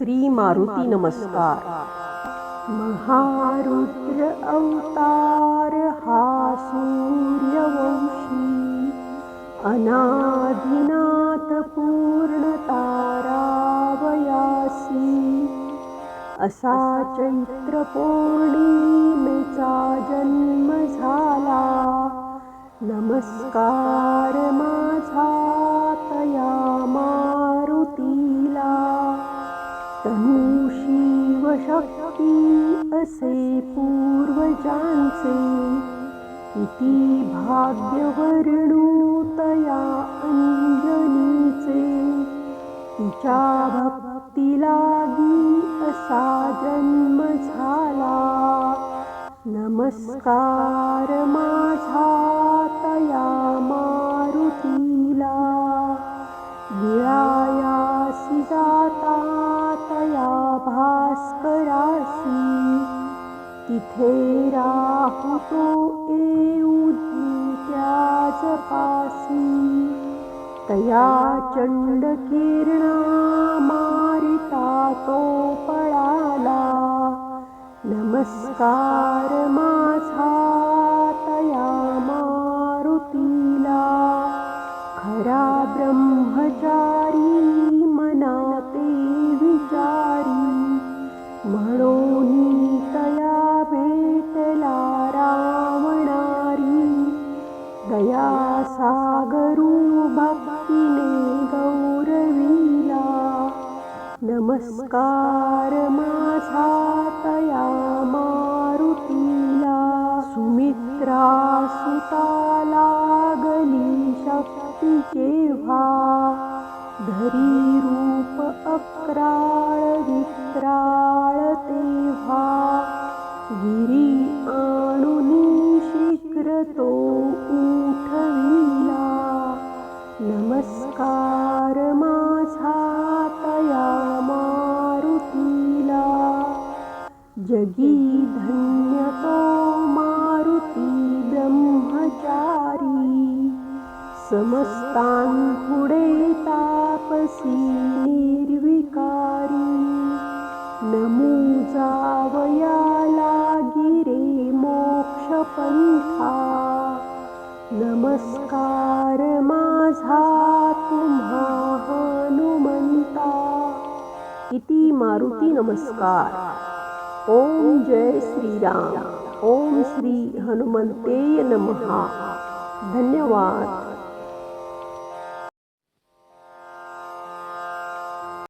श्री मारुती नमस्कार महारुद्र अवतार हा सूर्यवंशी। अनाधिनाथ पूर्ण तारावयासी। असा चैत्र पौर्णिमेचा जन्म झाला। नमस्कार माझा। शक्ती असे पूर्वजांचे. किती भाग्य वर्णूतया अंजनीचे. तिच्या भक्ती लागी असा जन्म झाला. नमस्कार माझा. भास्करासी तिथे राहुतो येऊन त्याच पासी तया चंड किरणा मारिता तो पळाला. नमस्कार माझा सागरू भक्तीने गौरवीला नमस्कार माझा तया मारुतीला। सुमित्रा सुताला गली शक्ती जेव्हा धरी रूप अक्राळ विक्राळ तेव्हा? गिरी आणुनी शीघ्र तो उठवी नमस्कार माझा तया मारुतीला. जगी धन्य तो मारुती ब्रह्मचारी. समस्तांपुढे तापसी निर्विकारी. नमू जावयाला गिरे मोक्षपंथा नमस्कार माझा तुम्हा हनुमंता इति मारुती नमस्कार। ओम जय श्रीराम। ओम श्री हनुमंतेय नमः। धन्यवाद।